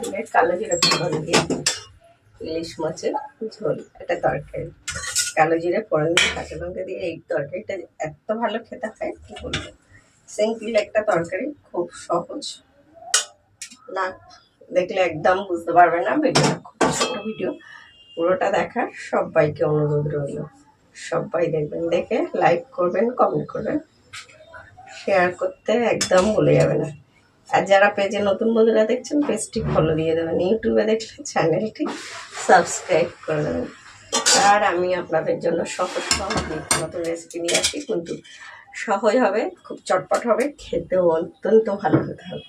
দিলে কালো জিরে ফোড়ন দিয়ে, ইলিশ মাছের ঝোল, এটা তরকারি। কালো জিরে ফোড়ন দিয়ে, কাঁচা লঙ্কা দিয়ে এই তরকারিটা এত ভালো খেতে হয়, কি বলব? সিম্পল একটা তরকারি, খুব সহজ। না, দেখলে একদম বুঝতে পারবে না, ভিডিওটা খুব ছোট ভিডিও। পুরোটা দেখার সবাইকে অনুরোধ রইল। সবাই দেখবেন, দেখে লাইক করবেন কমেন্ট করবেন। শেয়ার করতে একদম ভুলে যাবে না। আর যারা পেজে নতুন বন্ধুরা দেখছেন, পেজটি ফলো দিয়ে দেবেন। ইউটিউবে দেখলে চ্যানেলটি সাবস্ক্রাইব করে দেবেন। আর আমি আপনাদের জন্য সহজ নতুন রেসিপি নিয়ে আসি কিন্তু সহজ হবে, খুব চটপট হবে, খেতেও অত্যন্ত ভালো হতে হবে।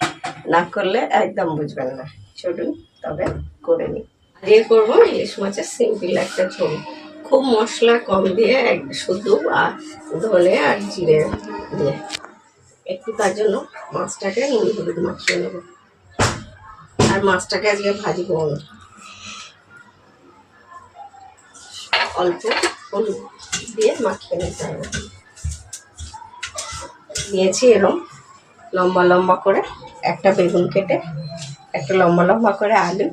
না করলে একদম বুঝবেন না। চলুন, তবে করে নিই। আজকে করব ইলিশ মাছের সিম্পল একটা ঝোল। খুব মশলা কম দিয়ে এক শুধু ধনে আর জিরে দিয়ে। একটু তার জন্য মাছটাকে নুন হলুদ মাখিয়ে নেব। আর মাছটাকে আজকে ভাজবো না। অল্প হলুদ দিয়ে মাখিয়ে নিতে হবে। নিয়েছি এরম লম্বা লম্বা করে একটা বেগুন কেটে, একটা লম্বা লম্বা করে আলু,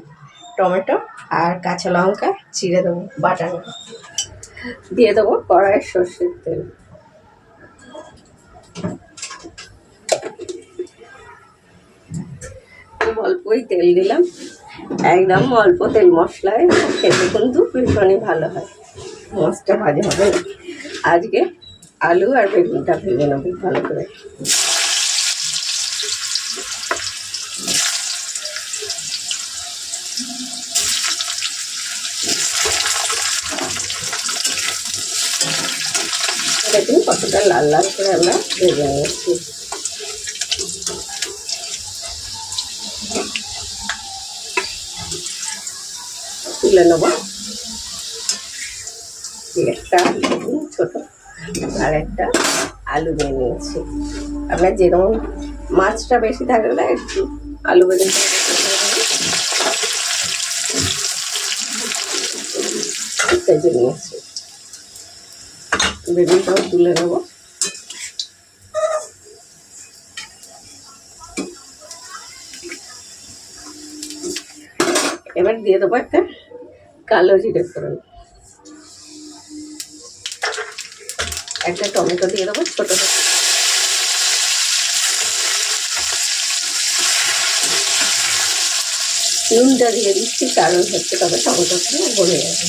টমেটো আর কাঁচা লঙ্কা চিড়ে দেবো, বাটানো। দিয়ে দেবো কড়াইয়ের সর্ষের তেল খুব অল্পই তেল দিলাম। একদম অল্প তেল মশলায় খেতে কিন্তু ভীষণই ভালো হয়। মাছটা ভাজা হবে আজকে আলু আর বেগুনটা ভেজে নেব ভালো করে। কতটা লাল লাল করে আমরা ভেজে নিয়েছি। তুলে নেব। একটা ছোটো আর একটা আলু নিয়ে নিয়েছি। আপনার যেরকম মাছটা বেশি থাকলে একটু আলু বেগুন ভেজে নিয়েছি। বেগুনটাও তুলে নেব। এবার দিয়ে দেবো একটা কালো জিরে ফোড়ন। একটা টমেটো দিয়ে দেবো ছোটো নুনটা দিয়ে দিচ্ছি, কারণ হচ্ছে তবে টমেটোটা গলে যাবে।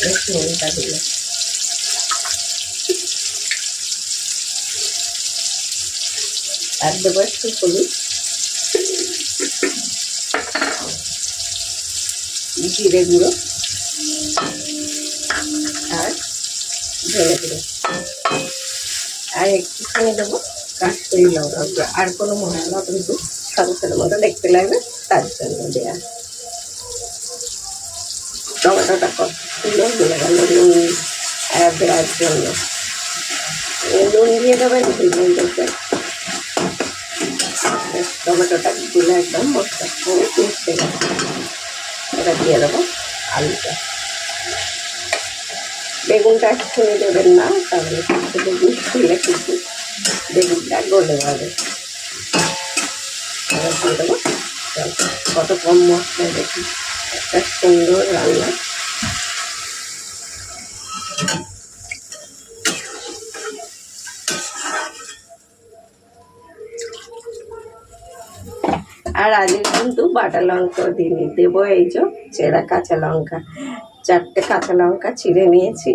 বেশ নুনটা দিলে আর দেবো একটু হলুদ। জিরে গুঁড়ো। আর ধনে গুঁড়ো। আর একটুখানি দেবো কাশ্মীরি লঙ্কা গুঁড়ো। আর কোনো মনে হয় মশলা কিন্তু সংসারের মতো দেখতে লাগবে, তার জন্য দেওয়া টমেটোটা কত সুন্দর গলে গেল, নুন দেওয়ার জন্য। নুন দিয়ে দেবেন ভিজিয়ে দেবে টমেটোটা দিলে একদম মশলার সঙ্গে মিশে গেছে এবার দিয়ে দেবো আলুটা বেগুনটা একটুখানি দেবেন না, তাহলে বেগুন দিলে কিন্তু বেগুনটা গলে যাবে। দিয়ে দেবো কত কম মশলা দেখি একটা সুন্দর রান্না। আর আজকে কিন্তু বাটা লঙ্কাও দিইনি। দেবো এই যে চেরা কাঁচা লঙ্কা। চারটে কাঁচা লঙ্কা চিড়ে নিয়েছি,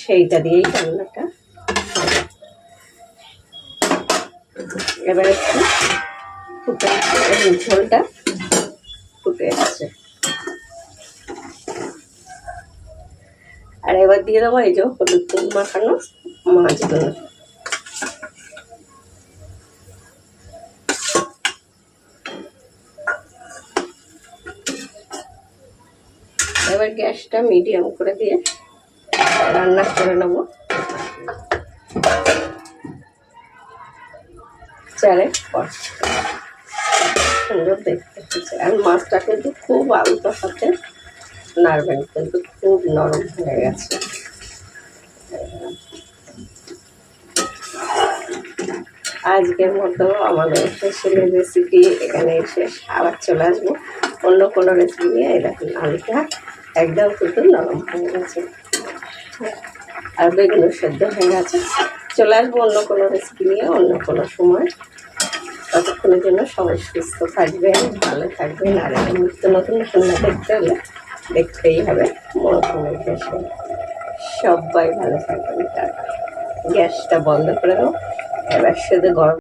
সেইটা দিয়েই রান্নাটা। এবার একটু ফুটে এবং ঝোলটা ফুটে এসছে আর এবার দিয়ে দেবো এই যে হলুদ মাখানো মাছগুলো। এবার গ্যাসটা মিডিয়াম করে দিয়ে রান্না করে নেব। চারে পর। সুন্দর দেখতে হচ্ছে আর মাছটা কিন্তু খুব আলুটার সাথে নাড়বেন, কিন্তু খুব নরম হয়ে গেছে। আজকের মতো আমাদের স্পেশালি রেসিপি এখানে এসে আবার চলে আসব অন্য কোনো রেসিপি নিয়ে। এরকম আলুটা একদম কিন্তু নরম হয়ে গেছে। আর বেগুন সেদ্ধ হয়ে গেছে। চলে আসব অন্য কোনো রেসিপি নিয়ে, অন্য কোনো সময়। ততক্ষণের জন্য সবাই সুস্থ থাকবেন, ভালো থাকবেন। আর নিত্য নতুন রান্না দেখতে হলে দেখতেই হবে। মৌসুমি দেশে সবাই ভালো থাকবেন। গ্যাসটা বন্ধ করে দাও। এবার শুধু গরম